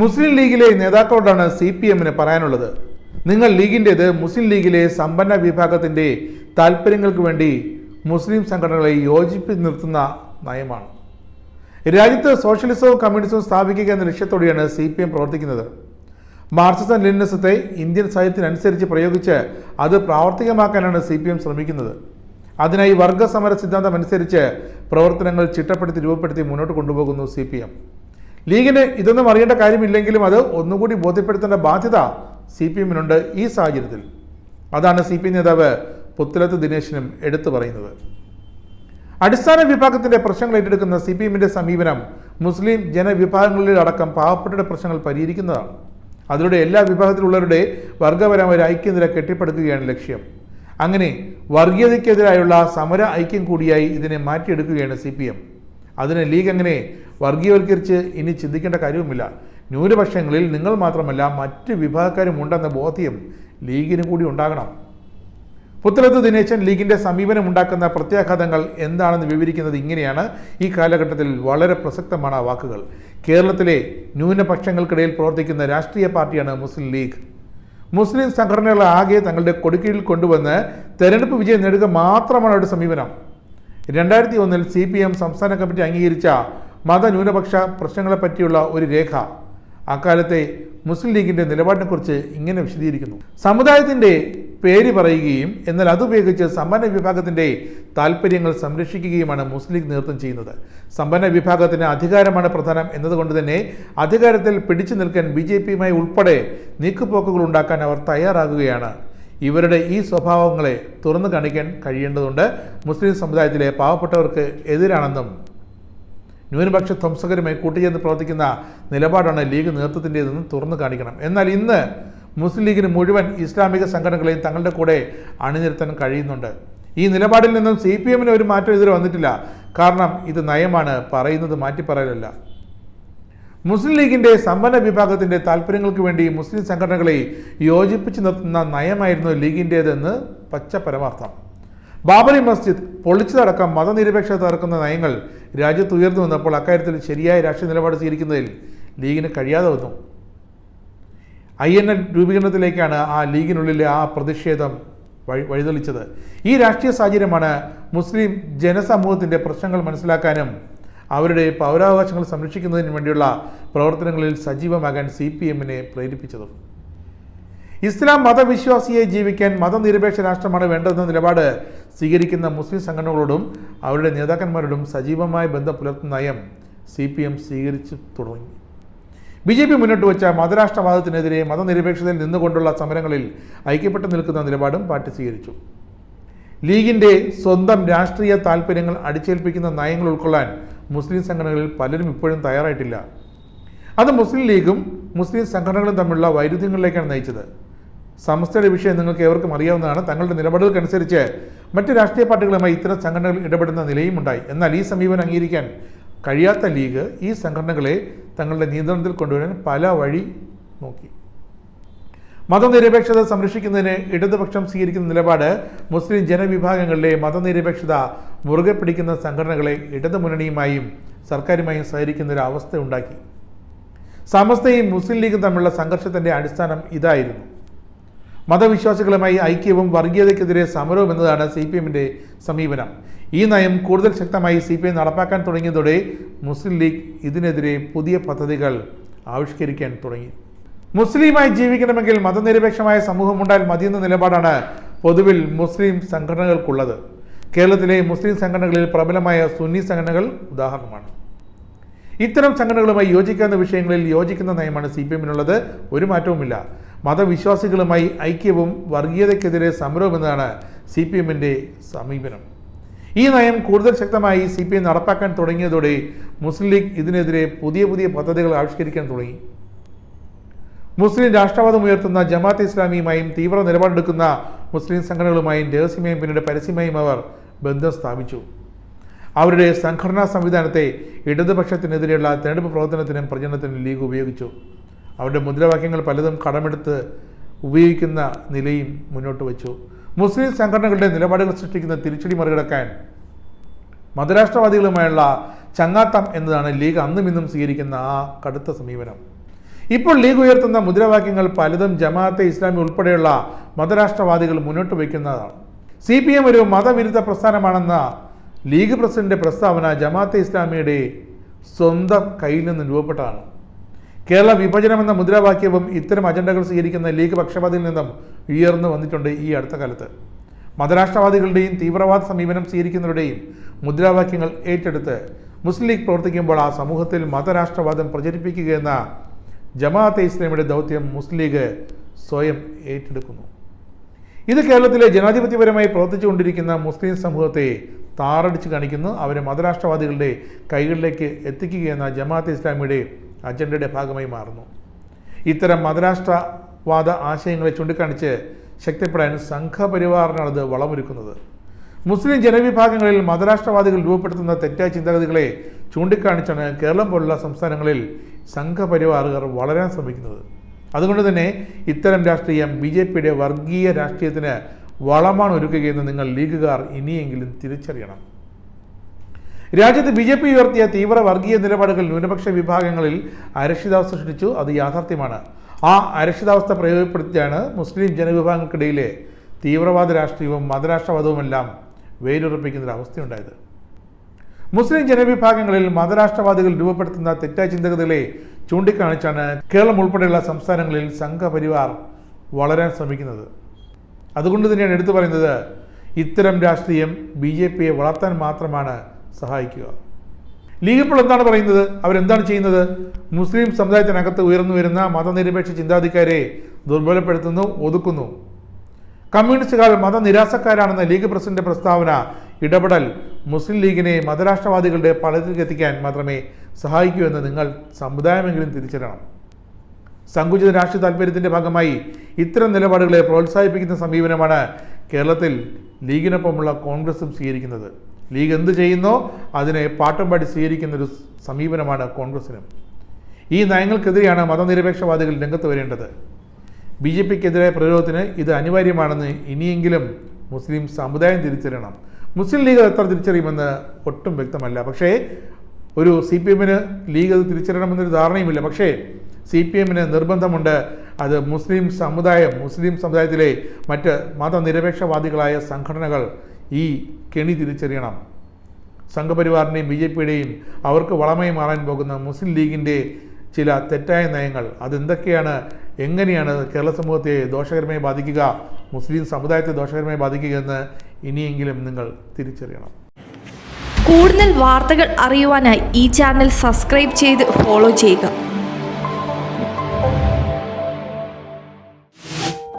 മുസ്ലിം ലീഗിലെ നേതാക്കളോടാണ് C P എമ്മിന് പറയാനുള്ളത്. നിങ്ങൾ ലീഗിന്റേത് മുസ്ലിം ലീഗിലെ സമ്പന്ന വിഭാഗത്തിന്റെ താല്പര്യങ്ങൾക്ക് വേണ്ടി മുസ്ലിം സംഘടനകളെ യോജിപ്പി നിർത്തുന്ന നയമാണ്. രാജ്യത്ത് സോഷ്യലിസവും കമ്മ്യൂണിസവും സ്ഥാപിക്കുക എന്ന ലക്ഷ്യത്തോടെയാണ് സി പി എം പ്രവർത്തിക്കുന്നത്. മാർക്സിസം ലെനിനിസത്തെ ഇന്ത്യൻ സാഹിത്യത്തിനനുസരിച്ച് പ്രയോഗിച്ച് അത് പ്രാവർത്തികമാക്കാനാണ് സി പി എം ശ്രമിക്കുന്നത്. അതിനായി വർഗസമര സിദ്ധാന്തം അനുസരിച്ച് പ്രവർത്തനങ്ങൾ ചിട്ടപ്പെടുത്തി രൂപപ്പെടുത്തി മുന്നോട്ട് കൊണ്ടുപോകുന്നു സി പി എം. ലീഗിന് ഇതൊന്നും അറിയേണ്ട കാര്യമില്ലെങ്കിലും അത് ഒന്നുകൂടി ബോധ്യപ്പെടുത്തേണ്ട ബാധ്യത സി പി എമ്മിനുണ്ട് ഈ സാഹചര്യത്തിൽ. അതാണ് സി പി നേതാവ് പുത്തലത്ത് ദിനേശിനും എടുത്തു പറയുന്നത്. അടിസ്ഥാന വിഭാഗത്തിന്റെ പ്രശ്നങ്ങൾ ഏറ്റെടുക്കുന്ന സി പി എമ്മിന്റെ സമീപനം മുസ്ലിം ജനവിഭാഗങ്ങളിലടക്കം പാവപ്പെട്ടവരുടെ പ്രശ്നങ്ങൾ പരിഹരിക്കുന്നതാണ്. അതിലൂടെ എല്ലാ വിഭാഗത്തിലുള്ളവരുടെ വർഗപരമായ ഐക്യനില കെട്ടിപ്പടുക്കുകയാണ് ലക്ഷ്യം. അങ്ങനെ വർഗീയതയ്ക്കെതിരായുള്ള സമര ഐക്യം കൂടിയായി ഇതിനെ മാറ്റിയെടുക്കുകയാണ് സി പി എം അതിന് ലീഗ് എങ്ങനെ വർഗീയവൽക്കരിച്ച് ഇനി ചിന്തിക്കേണ്ട കാര്യവുമില്ല. ന്യൂനപക്ഷങ്ങളിൽ നിങ്ങൾ മാത്രമല്ല മറ്റ് വിഭാഗക്കാരും ഉണ്ടെന്ന ബോധ്യം ലീഗിന് കൂടി ഉണ്ടാകണം. പുത്തലത്ത് ദിനേശൻ ലീഗിന്റെ സമീപനം ഉണ്ടാക്കുന്ന പ്രത്യാഘാതങ്ങൾ എന്താണെന്ന് വിവരിക്കുന്നത് ഇങ്ങനെയാണ്. ഈ കാലഘട്ടത്തിൽ വളരെ പ്രസക്തമാണ് ആ വാക്കുകൾ. കേരളത്തിലെ ന്യൂനപക്ഷങ്ങൾക്കിടയിൽ പ്രവർത്തിക്കുന്ന രാഷ്ട്രീയ പാർട്ടിയാണ് മുസ്ലിം ലീഗ്. മുസ്ലിം സംഘടനകളെ ആകെ തങ്ങളുടെ കൊടുക്കീഴിൽ കൊണ്ടുവന്ന് തെരഞ്ഞെടുപ്പ് വിജയം നേടുക മാത്രമാണ് അവരുടെ സമീപനം. രണ്ടായിരത്തി ഒന്നിൽ സി പി എം സംസ്ഥാന കമ്മിറ്റി അംഗീകരിച്ച മതന്യൂനപക്ഷ പ്രശ്നങ്ങളെപ്പറ്റിയുള്ള ഒരു രേഖ. അക്കാലത്തെ മുസ്ലിം ലീഗിന്റെ നിലപാടിനെക്കുറിച്ച് ഇങ്ങനെ വിശദീകരിക്കുന്നു. സമുദായത്തിന്റെ പേര് പറയുകയും എന്നാൽ അതുപയോഗിച്ച് സമ്പന്ന വിഭാഗത്തിന്റെ താല്പര്യങ്ങൾ സംരക്ഷിക്കുകയുമാണ് മുസ്ലിം ലീഗ് നേതൃത്വം ചെയ്യുന്നത്. സമ്പന്ന വിഭാഗത്തിന് അധികാരമാണ് പ്രധാനം എന്നതുകൊണ്ട് തന്നെ അധികാരത്തിൽ പിടിച്ചു നിൽക്കാൻ ബി ജെ പിയുമായി ഉൾപ്പെടെ നീക്കുപോക്കുകൾ ഉണ്ടാക്കാൻ അവർ തയ്യാറാകുകയാണ്. ഇവരുടെ ഈ സ്വഭാവങ്ങളെ തുറന്നു കാണിക്കാൻ കഴിയേണ്ടതുണ്ട്. മുസ്ലിം സമുദായത്തിലെ പാവപ്പെട്ടവർക്ക് എതിരാണെന്നും ന്യൂനപക്ഷ ധ്വംസകരുമായി കൂട്ടിച്ചേർന്ന് പ്രവർത്തിക്കുന്ന നിലപാടാണ് ലീഗ് നേതൃത്വത്തിന്റെതെന്ന് തുറന്നു കാണിക്കണം. എന്നാൽ ഇന്ന് മുസ്ലിം ലീഗിന് മുഴുവൻ ഇസ്ലാമിക സംഘടനകളെയും തങ്ങളുടെ കൂടെ അണിനിരത്താൻ കഴിയുന്നുണ്ട്. ഈ നിലപാടിൽ നിന്നും സി പി എമ്മിന് ഒരു മാറ്റം ഇതുവരെ വന്നിട്ടില്ല. കാരണം ഇത് നയമാണ്. പറയുന്നത് മാറ്റി മാറ്റിപ്പറയലല്ല. മുസ്ലിം ലീഗിന്റെ സമ്പന്ന വിഭാഗത്തിന്റെ താല്പര്യങ്ങൾക്ക് വേണ്ടി മുസ്ലിം സംഘടനകളെ യോജിപ്പിച്ച് നിർത്തുന്ന നയമായിരുന്നു ലീഗിന്റേതെന്ന് പച്ച പരമാർത്ഥം ബാബറി മസ്ജിദ് പൊളിച്ചതടക്കം മതനിരപേക്ഷത തകർക്കുന്ന നയങ്ങൾ രാജ്യത്ത് ഉയർന്നു വന്നപ്പോൾ അക്കാര്യത്തിൽ ശരിയായ രാഷ്ട്രീയ നിലപാട് സ്വീകരിക്കുന്നതിൽ ലീഗിന് കഴിയാതെ വന്നു. ഐ എൻ എൽ രൂപീകരണത്തിലേക്കാണ് ആ ലീഗിനുള്ളിലെ ആ പ്രതിഷേധം വഴി വഴിതെളിച്ചത്. ഈ രാഷ്ട്രീയ സാഹചര്യമാണ് മുസ്ലിം ജനസമൂഹത്തിന്റെ പ്രശ്നങ്ങൾ മനസ്സിലാക്കാനും അവരുടെ പൗരാവകാശങ്ങൾ സംരക്ഷിക്കുന്നതിന് വേണ്ടിയുള്ള പ്രവർത്തനങ്ങളിൽ സജീവമാകാൻ സി പി എമ്മിനെ പ്രേരിപ്പിച്ചതും. ഇസ്ലാം മതവിശ്വാസിയെ ജീവിക്കാൻ മതനിരപേക്ഷ രാഷ്ട്രമാണ് വേണ്ടതെന്ന നിലപാട് സ്വീകരിക്കുന്ന മുസ്ലിം സംഘടനകളോടും അവരുടെ നേതാക്കന്മാരോടും സജീവമായ ബന്ധം പുലർത്തുന്ന നയം സി പി എം സ്വീകരിച്ചു തുടങ്ങി. ബി ജെ പി മുന്നോട്ട് വെച്ച മതരാഷ്ട്രവാദത്തിനെതിരെ മതനിരപേക്ഷതയിൽ നിന്നുകൊണ്ടുള്ള സമരങ്ങളിൽ ഐക്യപ്പെട്ടു നിൽക്കുന്ന നിലപാടും പാർട്ടി സ്വീകരിച്ചു. ലീഗിന്റെ സ്വന്തം രാഷ്ട്രീയ താല്പര്യങ്ങൾ അടിച്ചേൽപ്പിക്കുന്ന നയങ്ങൾ ഉൾക്കൊള്ളാൻ മുസ്ലിം സംഘടനകളിൽ പലരും ഇപ്പോഴും തയ്യാറായിട്ടില്ല. അത് മുസ്ലിം ലീഗും മുസ്ലിം സംഘടനകളും തമ്മിലുള്ള വൈരുദ്ധ്യങ്ങളിലേക്കാണ് നയിച്ചത്. സമസ്തയുടെ വിഷയം നിങ്ങൾക്ക് ഏവർക്കും അറിയാവുന്നതാണ്. തങ്ങളുടെ നിലപാടുകൾക്കനുസരിച്ച് മറ്റ് രാഷ്ട്രീയ പാർട്ടികളുമായി ഇത്തരം സംഘടനകൾ ഇടപെടുന്ന നിലയും ഉണ്ടായി. എന്നാൽ ഈ സമീപനം അംഗീകരിക്കാൻ കഴിയാത്ത ലീഗ് ഈ സംഘടനകളെ തങ്ങളുടെ നിയന്ത്രണത്തിൽ കൊണ്ടുവരാൻ പല വഴി നോക്കി. മതനിരപേക്ഷത സംരക്ഷിക്കുന്നതിന് ഇടതുപക്ഷം സ്വീകരിക്കുന്ന നിലപാട് മുസ്ലിം ജനവിഭാഗങ്ങളിലെ മതനിരപേക്ഷത മുറുകെ പിടിക്കുന്ന സംഘടനകളെ ഇടതു മുന്നണിയുമായും സർക്കാരുമായും സഹകരിക്കുന്ന ഒരു അവസ്ഥ ഉണ്ടാക്കി സമസ്തയും മുസ്ലിം ലീഗും തമ്മിലുള്ള സംഘർഷത്തിന്റെ അടിസ്ഥാനം ഇതായിരുന്നു. മതവിശ്വാസികളുമായി ഐക്യവും വർഗീയതയ്ക്കെതിരെ സമരവും എന്നതാണ് സി പി എമ്മിന്റെ സമീപനം. ഈ നയം കൂടുതൽ ശക്തമായി സി പി എം നടപ്പാക്കാൻ തുടങ്ങിയതോടെ മുസ്ലിം ലീഗ് ഇതിനെതിരെ പുതിയ പദ്ധതികൾ ആവിഷ്കരിക്കാൻ തുടങ്ങി. മുസ്ലിമായി ജീവിക്കണമെങ്കിൽ മതനിരപേക്ഷമായ സമൂഹം ഉണ്ടായാൽ മതിയെന്ന നിലപാടാണ് പൊതുവിൽ മുസ്ലിം സംഘടനകൾക്കുള്ളത്. കേരളത്തിലെ മുസ്ലിം സംഘടനകളിൽ പ്രബലമായ സുന്നി സംഘടനകൾ ഉദാഹരണമാണ്. ഇത്തരം സംഘടനകളുമായി യോജിക്കാവുന്ന വിഷയങ്ങളിൽ യോജിക്കുന്ന നയമാണ് സി പി എമ്മിനുള്ളത്. ഒരു മാറ്റവുമില്ല. മതവിശ്വാസികളുമായി ഐക്യവും വർഗീയതയ്ക്കെതിരെ സമരവും എന്നതാണ് സി പി എമ്മിന്റെ സമീപനം. ഈ നയം കൂടുതൽ ശക്തമായി സി പി എം നടപ്പാക്കാൻ തുടങ്ങിയതോടെ മുസ്ലിം ലീഗ് ഇതിനെതിരെ പുതിയ പുതിയ പദ്ധതികൾ ആവിഷ്കരിക്കാൻ തുടങ്ങി. മുസ്ലിം രാഷ്ട്രവാദം ഉയർത്തുന്ന ജമാഅത്ത് ഇസ്ലാമിയുമായും തീവ്ര നിലപാടെടുക്കുന്ന മുസ്ലിം സംഘടനകളുമായും രഹസ്യമായും പിന്നീട് പരസ്യമായും അവർ ബന്ധം സ്ഥാപിച്ചു. അവരുടെ സംഘടനാ സംവിധാനത്തെ ഇടതുപക്ഷത്തിനെതിരെയുള്ള തെരഞ്ഞെടുപ്പ് പ്രവർത്തനത്തിനും പ്രചരണത്തിനും ലീഗ് ഉപയോഗിച്ചു. അവരുടെ മുദ്രാവാക്യങ്ങൾ പലതും കടമെടുത്ത് ഉപയോഗിക്കുന്ന നിലയും മുന്നോട്ട് വച്ചു. മുസ്ലിം സംഘടനകളുടെ നിലപാടുകൾ സൃഷ്ടിക്കുന്ന തിരിച്ചടി മറികടക്കാൻ മതരാഷ്ട്രവാദികളുമായുള്ള ചങ്ങാത്തം എന്നതാണ് ലീഗ് അന്നും ഇന്നും സ്വീകരിക്കുന്ന ആ കടുത്ത സമീപനം. ഇപ്പോൾ ലീഗ് ഉയർത്തുന്ന മുദ്രാവാക്യങ്ങൾ പലതും ജമാഅത്തെ ഇസ്ലാമി ഉൾപ്പെടെയുള്ള മതരാഷ്ട്രവാദികൾ മുന്നോട്ട് വയ്ക്കുന്നതാണ്. സി പി എം ഒരു മതവിരുദ്ധ പ്രസ്ഥാനമാണെന്ന ലീഗ് പ്രസിഡന്റ് പ്രസ്താവന ജമാഅത്തെ ഇസ്ലാമിയുടെ സ്വന്തം കയ്യിൽ നിന്ന് രൂപപ്പെട്ടതാണ്. കേരള വിഭജനം എന്ന മുദ്രാവാക്യവും ഇത്തരം അജണ്ടകൾ സ്വീകരിക്കുന്ന ലീഗ് പക്ഷപാതിയിൽ നിന്നും ഉയർന്നു വന്നിട്ടുണ്ട് ഈ അടുത്ത കാലത്ത്. മതരാഷ്ട്രവാദികളുടെയും തീവ്രവാദ സമീപനം സ്വീകരിക്കുന്നവരുടെയും മുദ്രാവാക്യങ്ങൾ ഏറ്റെടുത്ത് മുസ്ലിം ലീഗ് പ്രവർത്തിക്കുമ്പോൾ ആ സമൂഹത്തിൽ മതരാഷ്ട്രവാദം പ്രചരിപ്പിക്കുകയെന്ന ജമാഅത്തെ ഇസ്ലാമിയുടെ ദൗത്യം മുസ്ലിം ലീഗ് സ്വയം ഏറ്റെടുക്കുന്നു. ഇത് കേരളത്തിലെ ജനാധിപത്യപരമായി പ്രവർത്തിച്ചുകൊണ്ടിരിക്കുന്ന മുസ്ലിം സമൂഹത്തെ താറടിച്ച് കാണിക്കുന്നു. അവരെ മതരാഷ്ട്രവാദികളുടെ കൈകളിലേക്ക് എത്തിക്കുകയെന്ന ജമാഅത്തെ ഇസ്ലാമിയുടെ അജണ്ടയുടെ ഭാഗമായി മാറുന്നു. ഇത്തരം മതരാഷ്ട്രവാദ ആശയങ്ങളെ ചൂണ്ടിക്കാണിച്ച് ശക്തിപ്പെടാൻ സംഘപരിവാറിനാണ് അത് വളമൊരുക്കുന്നത്. മുസ്ലിം ജനവിഭാഗങ്ങളിൽ മതരാഷ്ട്രവാദികൾ രൂപപ്പെടുത്തുന്ന തെറ്റായ ചിന്താഗതികളെ ചൂണ്ടിക്കാണിച്ചാണ് കേരളം പോലുള്ള സംസ്ഥാനങ്ങളിൽ സംഘപരിവാറുകാർ വളരാൻ ശ്രമിക്കുന്നത്. അതുകൊണ്ട് തന്നെ ഇത്തരം രാഷ്ട്രീയം ബി ജെ പിയുടെ വർഗീയ രാഷ്ട്രീയത്തിന് വളമാണ് ഒരുക്കുകയെന്ന് നിങ്ങൾ ലീഗുകാർ ഇനിയെങ്കിലും തിരിച്ചറിയണം. രാജ്യത്ത് ബി ജെ പി ഉയർത്തിയ തീവ്ര വർഗീയ നിലപാടുകൾ ന്യൂനപക്ഷ വിഭാഗങ്ങളിൽ അരക്ഷിതാവസ്ഥ സൃഷ്ടിച്ചു. അത് യാഥാർത്ഥ്യമാണ്. ആ അരക്ഷിതാവസ്ഥ പ്രയോജനപ്പെടുത്തിയാണ് മുസ്ലിം ജനവിഭാഗങ്ങൾക്കിടയിലെ തീവ്രവാദ രാഷ്ട്രീയവും മതരാഷ്ട്രവാദവുമെല്ലാം വേരുറപ്പിക്കുന്നൊരവസ്ഥയുണ്ടായത്. മുസ്ലിം ജനവിഭാഗങ്ങളിൽ മതരാഷ്ട്രവാദികൾ രൂപപ്പെടുത്തുന്ന തെറ്റായ ചിന്തകതകളെ ചൂണ്ടിക്കാണിച്ചാണ് കേരളം ഉൾപ്പെടെയുള്ള സംസ്ഥാനങ്ങളിൽ സംഘപരിവാർ വളരാൻ ശ്രമിക്കുന്നത്. അതുകൊണ്ട് തന്നെയാണ് എടുത്തു പറയുന്നത് ഇത്തരം രാഷ്ട്രീയം ബി ജെ പിയെ വളർത്താൻ മാത്രമാണ് സഹായിക്കുക. ലീഗ് ഇപ്പോൾ എന്താണ് പറയുന്നത്? അവരെന്താണ് ചെയ്യുന്നത്? മുസ്ലിം സമുദായത്തിനകത്ത് ഉയർന്നു വരുന്ന മതനിരപേക്ഷ ചിന്താധിക്കാരെ ദുർബലപ്പെടുത്തുന്നു ഒതുക്കുന്നു. കമ്മ്യൂണിസ്റ്റുകാർ മതനിരാസക്കാരാണെന്ന ലീഗ് പ്രസിഡന്റ് പ്രസ്താവന ഇടപെടൽ മുസ്ലിം ലീഗിനെ മതരാഷ്ട്രവാദികളുടെ പലതിലേക്ക് എത്തിക്കാൻ മാത്രമേ സഹായിക്കൂ എന്ന് നിങ്ങൾ സമുദായമെങ്കിലും തിരിച്ചറിയണം. സങ്കുചിത രാഷ്ട്രീയ താല്പര്യത്തിന്റെ ഭാഗമായി ഇത്തരം നിലപാടുകളെ പ്രോത്സാഹിപ്പിക്കുന്ന സമീപനമാണ് കേരളത്തിൽ ലീഗിനൊപ്പമുള്ള കോൺഗ്രസും സ്വീകരിക്കുന്നത്. ലീഗ് എന്ത് ചെയ്യുന്നോ അതിനെ പാട്ടും പാടി സ്വീകരിക്കുന്ന ഒരു സമീപനമാണ് കോൺഗ്രസിനും. ഈ നയങ്ങൾക്കെതിരെയാണ് മതനിരപേക്ഷവാദികൾ രംഗത്ത് വരേണ്ടത്. ബി ജെ പിക്കെതിരായ പ്രതിരോധത്തിന് ഇത് അനിവാര്യമാണെന്ന് ഇനിയെങ്കിലും മുസ്ലിം സമുദായം തിരിച്ചറിയണം. മുസ്ലിം ലീഗ് എത്ര തിരിച്ചറിയുമെന്ന് ഒട്ടും വ്യക്തമല്ല. പക്ഷേ ഒരു സി പി എമ്മിന് ലീഗ് അത് തിരിച്ചറിയണമെന്നൊരു ധാരണയുമില്ല. പക്ഷേ സി പി എമ്മിന് നിർബന്ധമുണ്ട് അത് മുസ്ലിം സമുദായം മുസ്ലിം സമുദായത്തിലെ മറ്റ് മതനിരപേക്ഷവാദികളായ സംഘടനകൾ ഈ കെണി തിരിച്ചറിയണം. സംഘപരിവാറിന്റെയും ബി ജെ പിയുടെയും അവർക്ക് വളമായി മാറാൻ പോകുന്ന മുസ്ലിം ലീഗിന്റെ ചില തെറ്റായ നയങ്ങൾ. അതെന്തൊക്കെയാണ്? എങ്ങനെയാണ് കേരള സമൂഹത്തെ ദോഷകരമായി ബാധിക്കുക? മുസ്ലിം സമുദായത്തെ ദോഷകരമായി ബാധിക്കുക എന്ന് ഇനിയെങ്കിലും നിങ്ങൾ തിരിച്ചറിയണം. കൂടുതൽ വാർത്തകൾ അറിയുവാനായി ഈ ചാനൽ സബ്സ്ക്രൈബ് ചെയ്ത് ഫോളോ ചെയ്യുക.